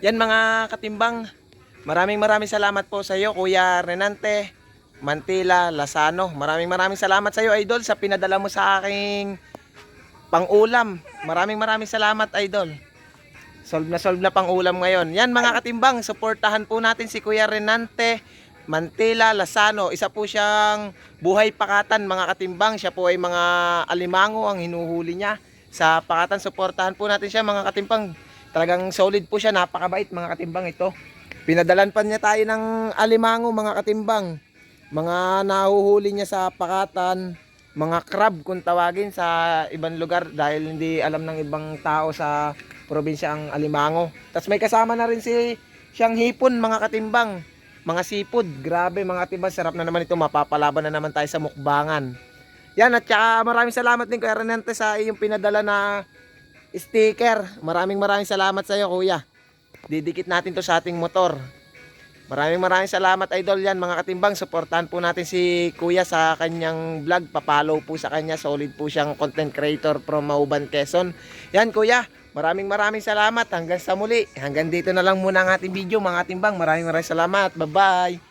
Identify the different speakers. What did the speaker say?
Speaker 1: Yan mga katimbang, maraming maraming salamat po sa iyo Kuya Renante, Mantila, Lasano. Maraming maraming salamat sa iyo Idol sa pinadala mo sa aking pangulam. Maraming maraming salamat Idol. Solve na solve na pang ulam ngayon. Yan mga katimbang, suportahan po natin si Kuya Renante Mantila Lasano. Isa po siyang buhay pakatan mga katimbang. Siya po ay mga alimango ang hinuhuli niya sa pakatan. Suportahan po natin siya mga katimbang. Talagang solid po siya, napakabait mga katimbang ito. Pinadalan pa niya tayo ng alimango mga katimbang. Mga nahuhuli niya sa pakatan, mga crab kung tawagin sa ibang lugar dahil hindi alam ng ibang tao sa probinsya ang alimango. Tapos may kasama na rin si siyang hipon mga katimbang. Mga sipod, grabe mga katimbang, sarap na naman ito, mapapalaban na naman tayo sa mukbangan. Yan at saka maraming salamat din Kuya Renante sa iyong pinadala na sticker. Maraming maraming salamat sa iyo kuya. Didikit natin to sa ating motor. Maraming maraming salamat idol yan mga katimbang. Suportahan po natin si kuya sa kanyang vlog. Papollow po sa kanya. Solid po siyang content creator from Mauban, Quezon. Yan kuya. Maraming maraming salamat. Hanggang sa muli. Hanggang dito na lang muna ang ating video mga katimbang. Maraming maraming salamat. Bye bye.